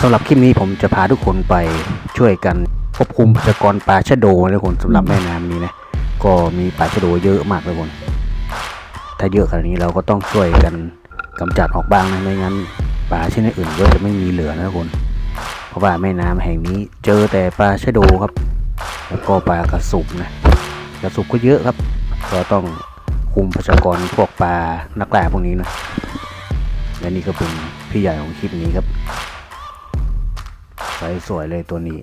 สำหรับคลิปนี้ผมจะพาทุกคนไปช่วยกันควบคุมประชากรปลาชะโดนะทุกคนสำหรับแม่น้ำนี้นะก็มีปลาชะโดเยอะมากเลยทุกคน ถ้าเยอะขนาดนี้เราก็ต้องช่วยกันกำจัดออกบ้างนะไม่งั้นปลาชนิดอื่นก็จะไม่มีเหลือนะทุกคน เพราะว่าแม่น้ำแห่งนี้เจอแต่ปลาชะโดครับ แล้วก็ปลากระสุบนะกระสุบก็เยอะครับ ก็ต้องคุมประชากรพวกปลานักล่าพวกนี้นะและนี่ก็เป็นพี่ใหญ่ของคลิปนี้ครับ ใสสวยเลยตัวนี้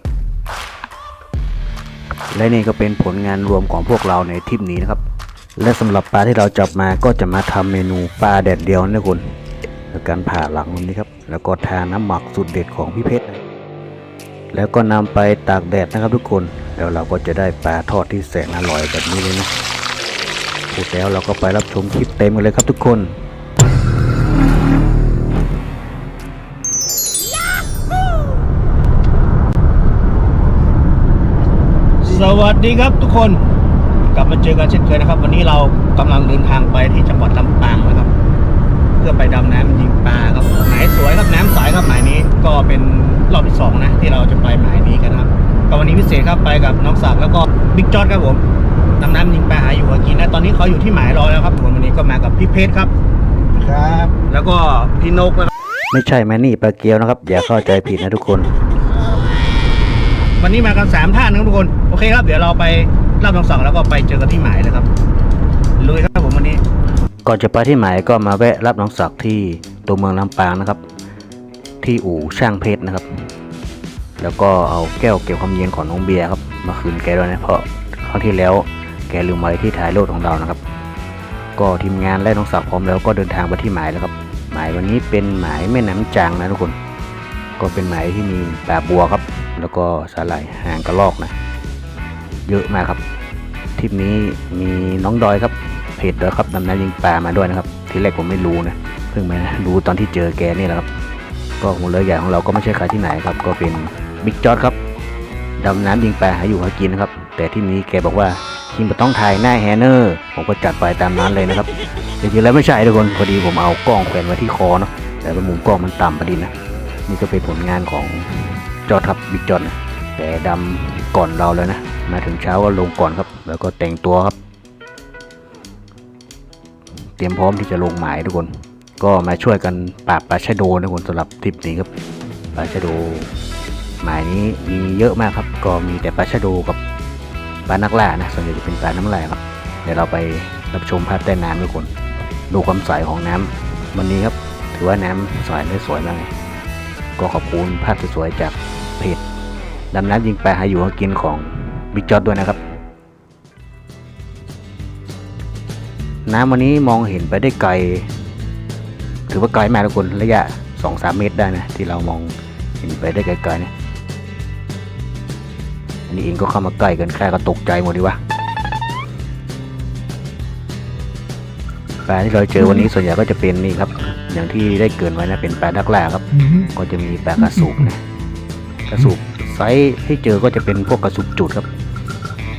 และนี่ก็เป็นผลงานรวมของพวกเราในทริปนี้นะครับ และสำหรับปลาที่เราจับมาก็จะมาทำเมนูปลาแดดเดียวนะคุณโดยการผ่าหลังนนี้ครับ แล้วก็ทาน้ำหมักสูตรเด็ดของพี่เพชรแล้วก็นำไปตากแดดนะครับทุกคน แล้วเราก็จะได้ปลาทอดที่แสนอร่อยแบบนี้เลยนะพูดแล้วเราก็ไปรับชมคลิปเต็มกันเลยครับทุกคน สวัสดีครับทุกคนกลับมาเจอกันเช่นเคยนะครับ วันนี้เรากำลังเดินทางไปที่จังหวัดลำปางนะครับ เพื่อไปดำน้ำยิงปลาครับหมายสวยครับน้ำใสครับหมายนี้ก็เป็นรอบที่สองนะที่เราจะไปหมายนี้กันนะครับก็วันนี้พิเศษครับไปกับน้องศักดิ์แล้วก็บิ๊กจอดครับผมดำน้ำยิงปลาหาอยู่หากินนะตอนนี้เขาอยู่ที่หมายรอแล้วครับวันนี้ก็มากับพี่เพชรครับครับ แล้วก็พี่นกนะครับไม่ใช่แมนี่ปลาเกียวนะครับ อย่าเข้าใจผิดนะทุกคน วันนี้มากันสามท่านนะครับทุกคนโอ เคครับ เดี๋ยวเราไปรับน้องศักดิ์แล้วก็ไปเจอกันที่หมายเลยครับลุยครับผมวันนี้ ก่อนจะไปที่หมายก็มาแวะรับน้องศักดิ์ที่ตัวเมืองลำปางนะครับ ที่อู่ช่างเพชรนะครับ แล้วก็เอาแก้วเก็บความเย็นของน้องเบียร์ครับ มาคืนแกด้วยนะเพราะครั้งที่แล้วแกลืมไว้ที่ท้ายรถของเรานะครับ ก็ทีมงานและน้องศักดิ์พร้อมแล้วก็เดินทางไปที่หมายแล้วครับ หมายวันนี้เป็นหมายแม่น้ำจางนะทุกคน ก็เป็นหมายที่มีปลาบัวครับ แล้วก็สาหร่ายหางกระรอกนะ เยอะมากครับทริปนี้มีน้องดอยครับเพจด้วยครับดำน้ำยิงปลามาด้วยนะครับ ทีแรกผมไม่รู้นะเพิ่งมารู้ตอนที่เจอแกนี่แหละครับ ก็หัวเรือใหญ่ของเราก็ไม่ใช่ใครที่ไหนครับ ก็เป็นบิ๊กจอดครับดำน้ำยิงปลาหาอยู่หากินนะครับ แต่ที่นี้แกบอกว่าคิมต้องถ่ายหน้าแฮนเนอร์ผมก็จัดไปตามนั้นเลยนะครับจริงๆแล้วไม่ใช่ทุกคนพอดีผมเอากล้องแขวนไว้ที่คอเนาะแต่ว่ามุมกล้องมันต่ำพอดีนะนี่ก็เป็นผลงานของจอดครับบิ๊กจอดนะ แต่ดำก่อนเราเลยนะ มาถึงเช้าก็ลงก่อนครับ แล้วก็แต่งตัวครับ เตรียมพร้อมที่จะลงหมายทุกคน ก็มาช่วยกันปราบปลาชะโดนะทุกคนสำหรับทริปนี้ครับปลาชะโด หมายนี้มีเยอะมากครับ ก็มีแต่ปลาชะโดกับปลานักล่านะส่วนใหญ่จะเป็นปลาน้ำไหลครับเดี๋ยวเราไปรับชมภาพใต้น้ำทุกคน ดูความใสของน้ำวันนี้ครับ ถือว่าน้ำใสและสวยมากเลยก็ขอบคุณภาพสวยๆจากเพจ ดำน้ำยิงปลาหาอยู่หากินของบิ๊กจอดด้วยนะครับ น้ำวันนี้มองเห็นไปได้ไกล ถือว่าไกลมากทุกคนระยะ 2-3 เมตรได้นะ ที่เรามองเห็นไปได้ไกลๆนะอันนี้เองก็เข้ามาใกล้กันแค่ก็ตกใจหมดดีวะปลาที่เราเจอวันนี้ส่วนใหญ่ก็จะเป็นนี่ครับ อย่างที่ได้เกรินไว้นะเป็นปลาดักล่าครับ ก็จะมีปลากระสุกนะกระสุบ ไซส์ที่เจอก็จะเป็นพวกกระสุบจุดครับ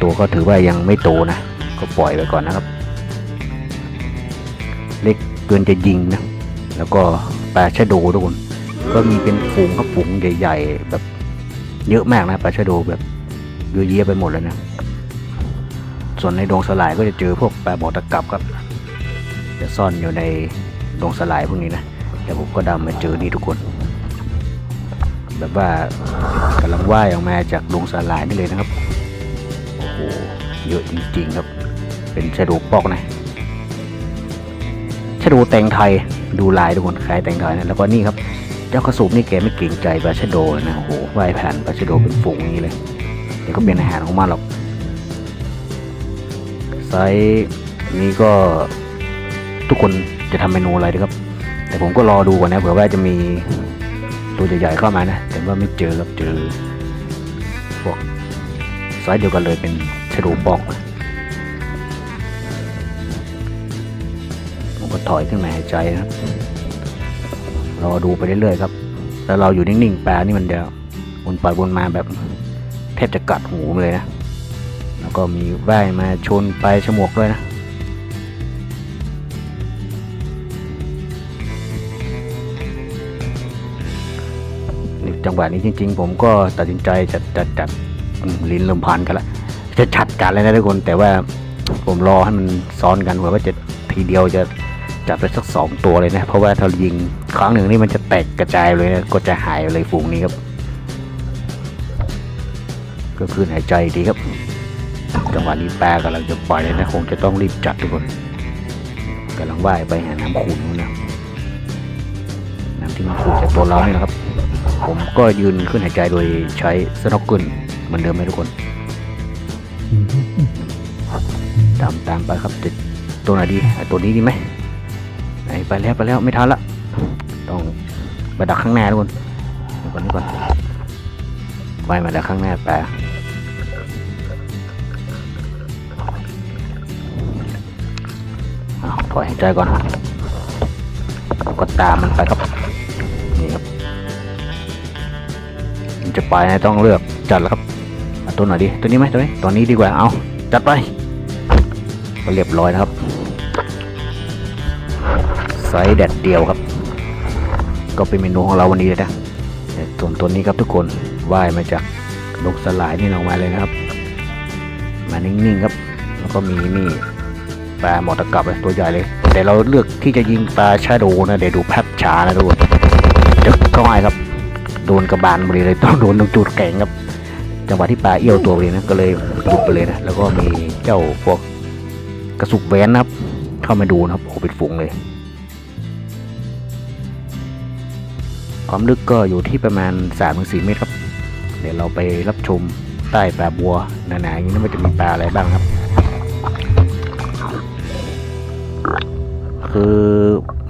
ตัวก็ถือว่ายังไม่โตนะ ก็ปล่อยไปก่อนนะครับ เล็กเกินจะยิงนะ แล้วก็ปลาชะโดทุกคน ก็มีเป็นฝูงครับฝูงใหญ่ๆ แบบเยอะมากนะปลาชะโดแบบเยอะแยะไปหมดเลยนะ ส่วนในดงสลายก็จะเจอพวกปลาบอตะกับครับ จะซ่อนอยู่ในดงสลายพวกนี้นะ แต่ผมก็ดำมาเจอนี่ทุกคน แบบว่ากำลังว่ายออกมาจากดงสาลายนี่เลยนะครับโอ้โหเยอะจริงๆครับ เป็นชะดูปอกนะชะดูแตงไทยดูลายทุกคนคล้ายแตงไทยนะแล้วก็นี่ครับ เจ้ากระสูบนี่แกไม่เก่งใจปลาชะโดนะโอ้โหว่ายผ่านปลาชะโดเป็นฝูงอย่างนี้เลยเดี๋ยวก็เป็นอาหารของมันหรอกไซส์นี้ก็ทุกคนจะทำเมนูอะไรดีครับ แต่ผมก็รอดูก่อนนะเผื่อว่าจะมี ตัวใหญ่ๆเข้ามานะ แต่ว่าไม่เจอครับเจอพวกไซส์เดียวกันเลยเป็นชะโดูปอกผมก็ถอยขึ้นมาหายใจนะครับรอดูไปเรื่อยๆครับ แล้วเราอยู่นิ่งๆ ปลานี่มันเดียววนไปวนมาแบบแทบจะกัดหูเลยนะ แล้วก็มีแว่มาชนไปฉมวกด้วยนะ จังหวะนี้จริง ๆ ผมก็ตัดสินใจจะจะจัดอืมลิ้นลมพันกันละจะจัดการเลยนะทุกคน แต่ว่าผมรอให้มันซ้อนกันเผื่อว่าจะทีเดียวจะจับไปสักสองตัวเลยนะ เพราะว่าถ้ายิงครั้งหนึ่งนี่มันจะแตกกระจายเลยนะก็จะหายเลยฝูงนี้ครับ ก็คือหายใจดีครับ จังหวะนี้แปลกำลังจะปล่อยเลยนะคงจะต้องรีบจัดทุกคนกำลังว่ายไปหาน้ำขุ่นนู่นนะน้ำที่มันขูดจากตัวเรานี่นะครับ ผมก็ยืนขึ้นหายใจโดยใช้สโนว์เกิลเหมือนเดิมไหมทุกคน ตามตามไปครับจะตัวไหนดีตัวนี้ดีไหมไปแล้วไปแล้วไม่ทันละ ต้องไปดักข้างหน้าทุกคนเดี๋ยวก่อนนี่ก่อนไปมาดักข้างหน้าแปถอยหายใจก่อนก็ตามมันไปครับ จะไปนะต้องเลือกจัดแล้วครับตัวไหนดีตัวนี้ไหมตัวนี้ตัวนี้ดีกว่าเอาจัดไปก็เรียบร้อยนะครับไซส์แดดเดียวครับ ก็เป็นเมนูของเราวันนี้เลยนะต่ส่วนตัวนี้ครับทุกคนว่ายมาจากนกสลายนี่ออกมาเลยนะครับ มานิ่งๆครับ แล้วก็มีนี่ปลาหมอตะกับเลยตัวใหญ่เลย แต่เราเลือกที่จะยิงปลาชาโดนะเดี๋ยวดูภาพช้านะทุกคนจึกเข้าให้ครับ โดนกระบาลพอดีเลยต้องโดนตรงจุดแข็งครับ จังหวะที่ปลาเอี้ยวตัวพอดีนะก็เลยหลุดไปเลยนะแล้วก็มีเจ้าพวกกระสุกแหวนนะครับ เข้ามาดูนะครับโอ้เป็นฝูงเลย ความลึกก็อยู่ที่ประมาณ3-4เมตรครับ เดี๋ยวเราไปรับชมใต้ปลาบัวหนาๆอย่างนี้มันจะมีปลาอะไรบ้างครับ คือ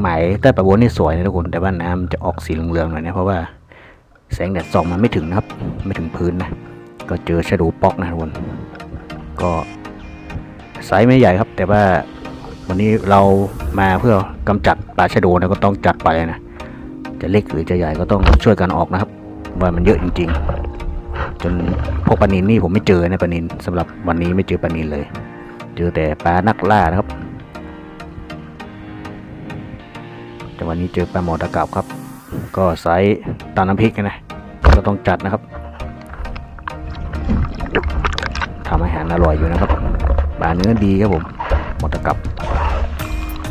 หมายใต้ปลาบัวนี่สวยนะทุกคนแต่ว่าน้ำจะออกสีเหลืองๆหน่อยนะเพราะว่า แสงแดดส่องมันไม่ถึงนะครับ ไม่ถึงพื้นนะ ก็เจอชะดูปอกนะทุกคนก็ไซส์ไม่ใหญ่ครับ แต่ว่าวันนี้เรามาเพื่อกำจัดปลาชะโดนะก็ต้องจัดไปนะ จะเล็กหรือจะใหญ่ก็ต้องช่วยกันออกนะครับ ว่ามันเยอะจริง ๆ จนพวกปลานินนี่ผมไม่เจอนะปลานินสำหรับวันนี้ไม่เจอปลานินเลย เจอแต่ปลานักล่านะครับ แต่วันนี้เจอปลาหมอตะกับครับ ก็ไซส์ตาน้ำพริกนะก็ต้องจัดนะครับทำอาหารอร่อยอยู่นะครับปลาเนื้อดีครับผมหมอตะกับ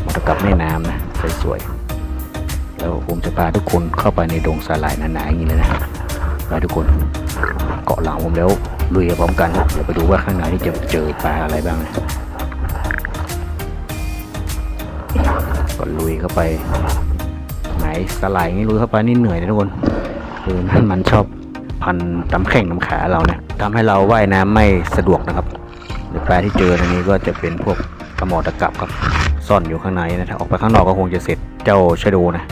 หมอตะกับแม่น้ำนะสวยๆแล้วผมจะพาทุกคนเข้าไปในดงสาหร่ายหนาๆอย่างนี้เลยนะไปทุกคนเกาะหลังผมแล้วลุยพร้อมกันเดี๋ยวไปดูว่าข้างในนี่จะเจอปลาอะไรบ้างนะก็ลุยเข้าไป สไลด์นี่ลุยเข้าไปนี่เหนื่อยนะทุกคนคือมันมันชอบพันตำแข่งตำขาเราเนี่ยทำให้เราว่ายน้ำไม่สะดวกนะครับหรือปลาที่เจอในนี้ก็จะเป็นพวกปลาหมอตะกับครับซ่อนอยู่ข้างในนะถ้าออกไปข้างนอกก็คงจะเสร็จเจ้าชะโดนะ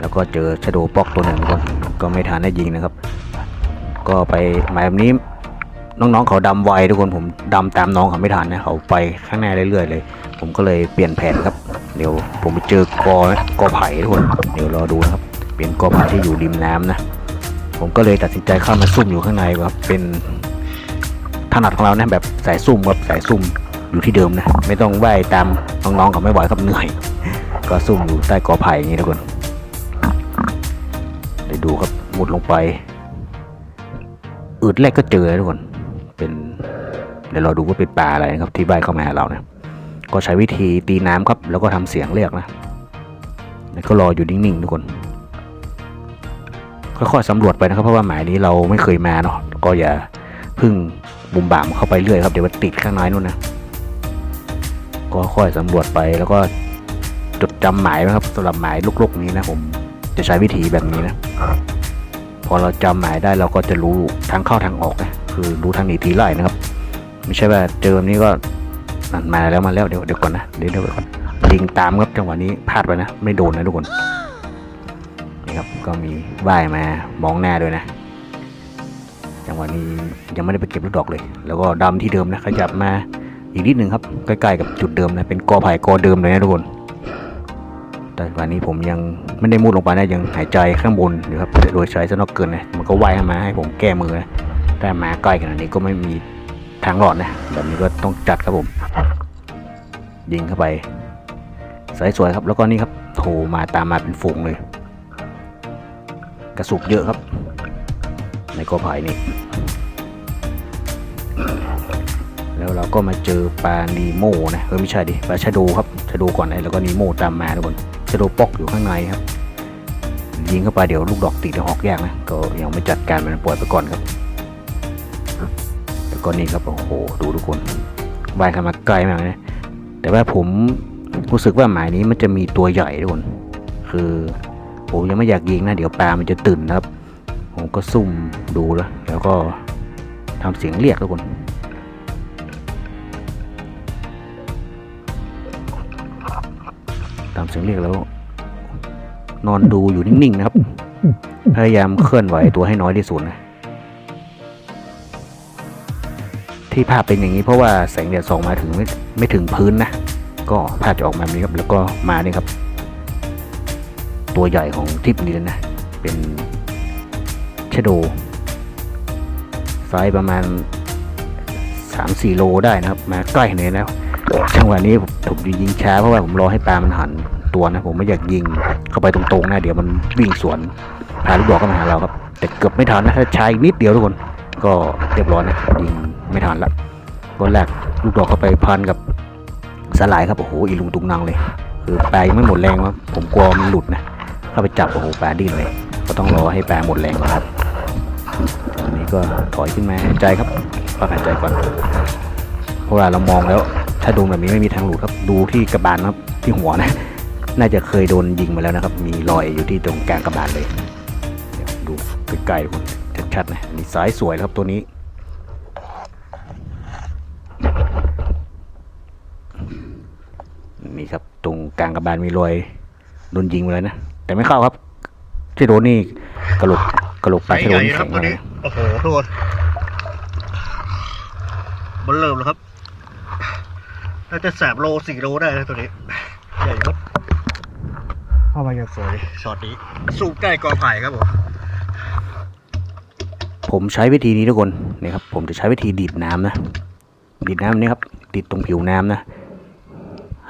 แล้วก็เจอชะโดปอกตัวหนึ่งทุกคนก็ไม่ทันได้ยิงนะครับ ก็ไปหมายแบบนี้น้องๆเขาดำไวทุกคนผมดำตามน้องเขาไม่ทันนะเขาไปข้างหน้าเรื่อยๆเลยผมก็เลยเปลี่ยนแผนครับเดี๋ยวผมไปเจอกอกอไผ่ทุกคนเดี๋ยวรอดูนะครับ เป็นกอไผ่ที่อยู่ริมน้ำนะ ผมก็เลยตัดสินใจเข้ามาซุ่มอยู่ข้างในครับเป็นถนัดของเรานะแบบสายซุ่มครับสายซุ่มอยู่ที่เดิมนะไม่ต้องว่ายตามน้องๆเขาไม่ไหวครับเหนื่อยก็ซุ่มอยู่ใต้กอไผ่อย่างนี้ทุกคนเดี๋ยวดูครับมุดลงไปอืดแรกก็เจอทุกคนเป็นเดี๋ยวเราดูว่าเป็นปลาอะไรนะครับที่ว่ายเข้ามาหาเรานะ ก็ใช้วิธีตีน้ำครับ แล้วก็ทำเสียงเรียกนะแล้วก็รออยู่นิ่งๆทุกคนค่อยๆสำรวจไปนะครับเพราะว่าหมายนี้เราไม่เคยมาเนาะก็อย่าพึ่งบุมบามเข้าไปเรื่อยครับเดี๋ยวมันติดข้างในนู่นนะก็ค่อยสำรวจไปแล้วก็จดจำหมายไว้ครับสำหรับหมายลุกๆนี้นะผมจะใช้วิธีแบบนี้นะพอเราจำหมายได้เราก็จะรู้ทางเข้าทางออกนะคือรู้ทางหนีทีไล่นะครับ ไม่ใช่ว่าเจอแบบนี้ก็ นั่นมาแล้วมาแล้วเดี๋ยวเดี๋ยวก่อนนะเดี๋ยวเดี๋ยวก่อนยิงตามครับจังหวะนี้พลาดไปนะ ไม่โดนนะทุกคนนี่ครับก็มีว่ายมามองหน้าด้วยนะ จังหวะนี้ยังไม่ได้ไปเก็บลูกดอกเลย แล้วก็ดำที่เดิมนะขยับมาอีกนิดหนึ่งครับใกล้ๆกับจุดเดิมนะเป็นกอไผ่กอเดิมเลยนะทุกคนแต่วันนี้ผมยังไม่ได้มุดลงไปนะยังหายใจข้างบนอยู่ครับโดยใช้สนอกเกินนะมันก็ว่ายมาให้ผมแก้มือนะแต่มาใกล้ขนาดนี้ก็ไม่มี ทางรอดนะแบบนี้ก็ต้องจัดครับผม ยิงเข้าไปสวยๆครับ แล้วก็นี่ครับโถมาตามมาเป็นฝูงเลย กระสุบเยอะครับ ในกอไผ่นี่แล้วเราก็มาเจอปลานีโมนะเออไม่ใช่ดิปลาชะโดครับชะโดก่อนนะแล้วก็นีโมตามมาทุกคนชะโดปอกอยู่ข้างในครับยิงเข้าไปเดี๋ยวลูกดอกติดหอกยากนะก็ยังไม่จัดการมันปล่อยไปก่อนครับ ก็นี่ครับโอ้โหดูทุกคนว่ายเข้ามาใกลมากเลยนะแต่ว่าผมรู้สึกว่าหมายนี้มันจะมีตัวใหญ่ทุกคน คือผมยังไม่อยากยิงนะ เดี๋ยวปลามันจะตื่นนะครับ ผมก็ซุ่มดูแล้ว แล้วก็ทำเสียงเรียกทุกคนตามเสียงเรียกแล้ว นอนดูอยู่นิ่งๆนะครับ พยายามเคลื่อนไหวตัวให้น้อยที่สุดนะ ที่ภาพเป็นอย่างนี้เพราะว่าแสงแดดส่องมาถึงไม่ไม่ถึงพื้นนะ ก็ภาพจะออกมาแบบนี้ครับแล้วก็มานี่ครับ ตัวใหญ่ของทริปนี้เลยนะ เป็นชโดไซส์ประมาณ 3-4 โลได้นะครับ มาใกล้เลยแล้วจังหวะนี้ผมยิงช้าเพราะว่าผมรอให้ปลามันหันตัวนะ ผมไม่อยากยิงเข้าไปตรงๆนะเดี๋ยวมันวิ่งสวนพาลูกดอกเข้ามาหาเราครับ แต่เกือบไม่ทันนะถ้าช้าอีกนิดเดียวทุกคน ก็เรียบร้อยนะยิงไม่ทันละก็แรกลูกดอกเข้าไปพันกับสลายครับโอ้โหอีลุงตุงนังเลย คือแปลยังไม่หมดแรงครับผมกลัวมันหลุดนะเข้าไปจับโอ้โหแปลดิ้นเลย ก็ต้องรอให้แปลหมดแรงก่อนครับตอนนี้ก็ถอยขึ้นมาหายใจครับพักหายใจก่อนเพราะว่าเรามองแล้ว ถ้าโดนแบบนี้ไม่มีทางหลุดครับ ดูที่กระบาลครับที่หัวนะ น่าจะเคยโดนยิงมาแล้วนะครับ มีรอยอยู่ที่ตรงกลางกระบาลเลยดูใกล้ๆคน ชัดๆนะอันนี่สายสวยแล้วครับตัวนี้ นี่ครับ ตรงกลางกระบาลมีรอยโดนยิงมาแล้วนะ แต่ไม่เข้าครับที่โดนนี่กระโหลกกระโหลกปลาที่โดนแข็งมาเลยนะโอ้โหทุกคนมันเริ่มแล้วครับน่าจะสามโลสี่โลได้นะตัวนี้ใหญ่ครับเข้ามาอย่างสวยช็อตนี้สูบใกล้กอไผ่ครับผม ผมใช้วิธีนี้ทุกคนนี่ครับผมจะใช้วิธีดีดน้ำนะดีดน้ำนี่ครับดีดตรงผิวน้ำนะ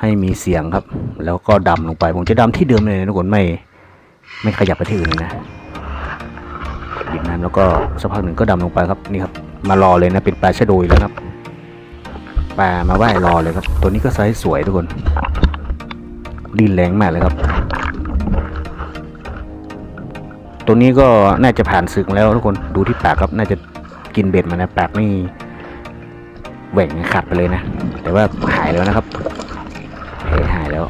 ให้มีเสียงครับ แล้วก็ดำลงไป ผมจะดำที่เดิมเลยนะทุกคนไม่ไม่ขยับไปที่อื่นเลยนะดีดน้ำแล้วก็สักพักหนึ่งก็ดำลงไปครับนี่ครับ มารอเลยนะเป็นปลาชะโดยแล้วครับปลามาว่ายรอเลยครับ ตัวนี้ก็ไซส์สวยทุกคนดินแรงมากเลยครับ ตัวนี้ก็น่าจะผ่านศึกแล้วทุกคนดูที่ปากครับน่าจะกินเบ็ดมานะปากนี่แหว่งขาดไปเลยนะ แต่ว่าหายแล้วนะครับหายแล้ว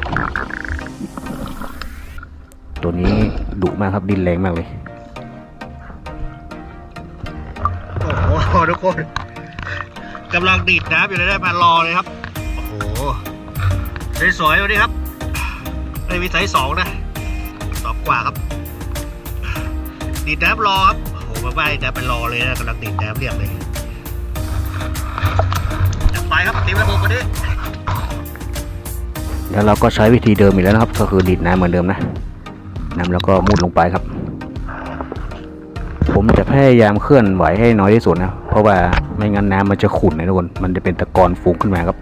ตัวนี้ดุมากครับดินแรงมากเลยโอ้โหทุกคนกำลังดีดน้ำอยู่เลยได้มารอเลยครับโอ้โหสวยๆวันนี้ครับไอ้มีไซส์สองนะสองกว่าครับ ดีดน้ำรอครับโอ้โหมาไม่น้ำเป็นรอเลยนะกำลังดีดน้ำเรียกเลยจัดไปครับตีระบบวันนี้แล้วเราก็ใช้วิธีเดิมอีกแล้วนะครับ ก็คือดีดน้ำเหมือนเดิมนะน้ำแล้วก็มุดลงไปครับ ผมจะพยายามเคลื่อนไหวให้น้อยที่สุดนะ เพราะว่าไม่งั้นน้ำมันจะขุ่นนะทุกคน มันจะเป็นตะกอนฟุ้งขึ้นมาครับ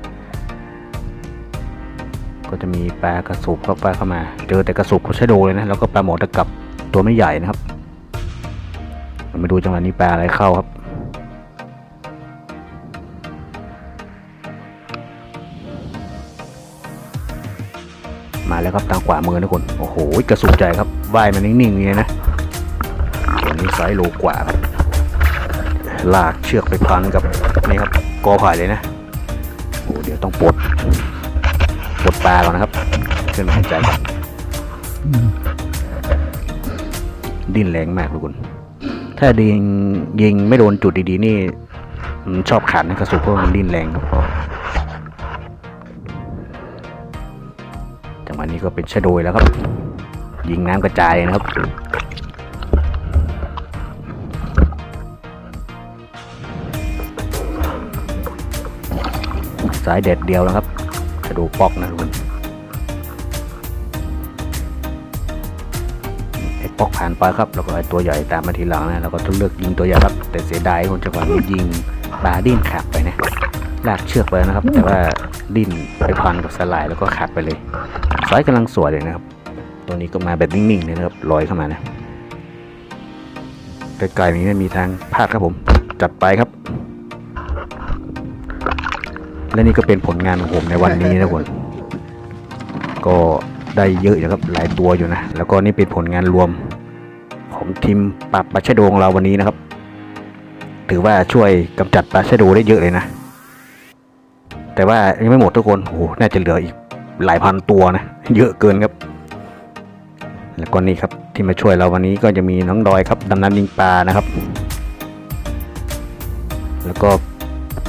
ก็จะมีปลากระสุบเข้าไปเข้ามา เจอแต่กระสุบเขาชะโดเลยนะ แล้วก็ปลาหมอตะกับตัวไม่ใหญ่นะครับ มาดูจังหวะนี้ปลาอะไรเข้าครับ มาแล้วครับทางขวามือนะคน โอ้โหกระสุนใจครับว่ายมันนิ่งๆอย่างนี้นะตัวนี้ไซส์โลกว่าครับลากเชือกไปพันกับนี่ครับกอไผ่เลยนะโอ้เดี๋ยวต้องปลดปลดปลาก่อนนะครับ ขึ้นมาหายใจก่อนดิ้นแรงมากทุกคน ถ้าดิงยิงไม่โดนจุดดีๆนี่ชอบขาดนกระสุนเพราะมันดิ้นแรงครับจังหวะนี้ก็เป็นชะโดยแล้วครับ ยิงน้ำกระจายนะครับสายเด็ดเดียวนะครับชะโดปอกนะทุกคน ผ่านไปครับ แล้วก็ไอตัวใหญ่ตามมาทีหลังนะเราก็ต้องเลือกยิงตัวใหญ่ครับ แต่เสียดายคนจังหวะนี้ยิงปลาดิ้นขาดไปนะลากเชือกไปนะครับ แต่ว่าดิ้นไปพันกับสลายแล้วก็ขาดไปเลยสายกำลังสวยเลยนะครับ ตัวนี้ก็มาแบบนิ่งๆเลยนะครับลอยเข้ามานะไกลๆนี้ไม่มีทางพลาดครับผม จัดไปครับ และนี่ก็เป็นผลงานของผมในวันนี้นะทุกคนก็ได้เยอะอยู่ครับหลายตัวอยู่นะ แล้วก็นี่เป็นผลงานรวม ของทีมปราบปลาชะโดของเราวันนี้นะครับ ถือว่าช่วยกำจัดปลาชะโดได้เยอะเลยนะ แต่ว่ายังไม่หมดทุกคนโอ้โหน่าจะเหลืออีกหลายพันตัวนะ เยอะเกินครับ แล้วก็นี่ครับที่มาช่วยเราวันนี้ก็จะมีน้องดอยครับดำน้ำยิงปลานะครับ แล้วก็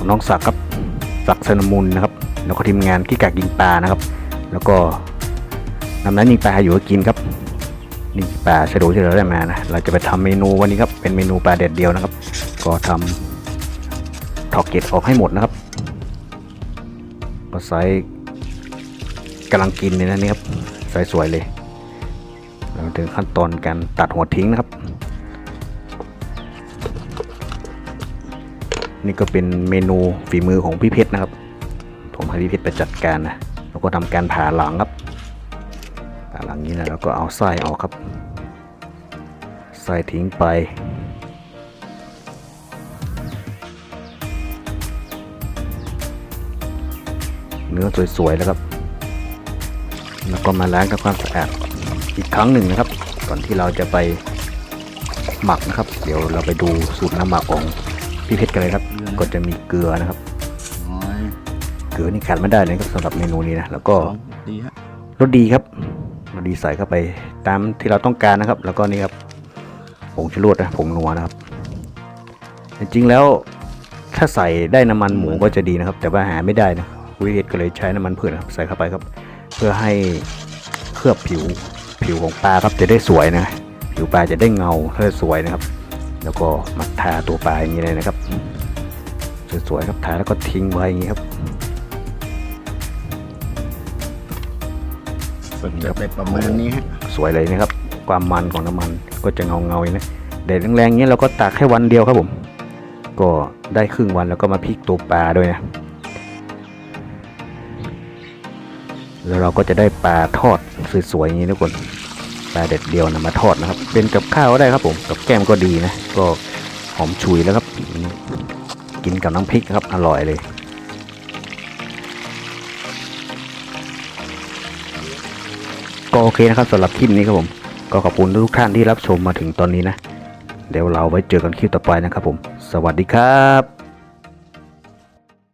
น้องศักครับศักสนมุนนะครับ แล้วก็ทีมงานที่กากยิงปลานะครับ แล้วก็ดำน้ำยิงปลาอยู่กินครับ นี่ปลาชะโดที่เราได้มานะ เราจะไปทำเมนูวันนี้ครับ เป็นเมนูปลาเด็ดเดียวนะครับ ก็ทำถอกเกล็ดออกให้หมดนะครับก็ไซส์กำลังกินเลยนะนี่ครับไซส์สวยเลยเราถึงขั้นตอนการตัดหัวทิ้งนะครับ นี่ก็เป็นเมนูฝีมือของพี่เพชรนะครับ ผมให้พี่เพชรไปจัดการนะ แล้วก็ทำการผ่าหลังครับ หลังนี้นะแล้วก็เอาไส้ออกครับ ไส้ทิ้งไป เนื้อสวยๆแล้วครับ แล้วก็มาล้างทำความสะอาดอีกครั้งหนึ่งนะครับ ก่อนที่เราจะไปหมักนะครับ เดี๋ยวเราไปดูสูตรน้ำหมักของพี่เพชรกันเลยครับ ก็จะมีเกลือนะครับน้อยเกลือนี่ขาดไม่ได้เลยครับสำหรับเมนูนี้นะแล้วก็สองดีฮะรสดีครับ เรสดีใส่เข้าไปตามที่เราต้องการนะครับ แล้วก็นี่ครับผงชูรสนะผงนัวนะครับ จริงๆแล้วถ้าใส่ได้น้ำมันหมูก็จะดีนะครับ แต่ว่าหาไม่ได้นะวิเศษก็เลยใช้น้ำมันพืชนะครับใส่เข้าไปครับ เพื่อให้เคลือบผิวผิวของปลาครับจะได้สวยนะผิวปลาจะได้เงาถ้าสวยนะครับ แล้วก็มาทาตัวปลาอย่างนี้เลยนะครับสวยๆครับทาแล้วก็ทิ้งไว้อย่างนี้ครับ จะเป็นประมาณนี้ฮะสวยเลยนะครับ ความมันของน้ำมันก็จะเงาเงาๆอย่างนี้นะแดดแรงๆอย่างนี้เราก็ตากแค่วันเดียวครับผม ก็ได้ครึ่งวันแล้วก็มาพลิกตัวปลาด้วยนะแล้วเราก็จะได้ปลาทอดสวยๆอย่างนี้ทุกคนปลาเด็ดเดียวนะมาทอดนะครับ เป็นกับข้าวก็ได้ครับผมกับแก้มก็ดีนะ ก็หอมฉุยแล้วครับ กินกับน้ำพริกนะครับอร่อยเลย เคนะครับสำหรับคลิปนี้ครับผม ก็ขอบคุณทุกท่านที่รับชมมาถึงตอนนี้นะ เดี๋ยวเราไว้เจอกันคลิปต่อไปนะครับผม สวัสดีครับ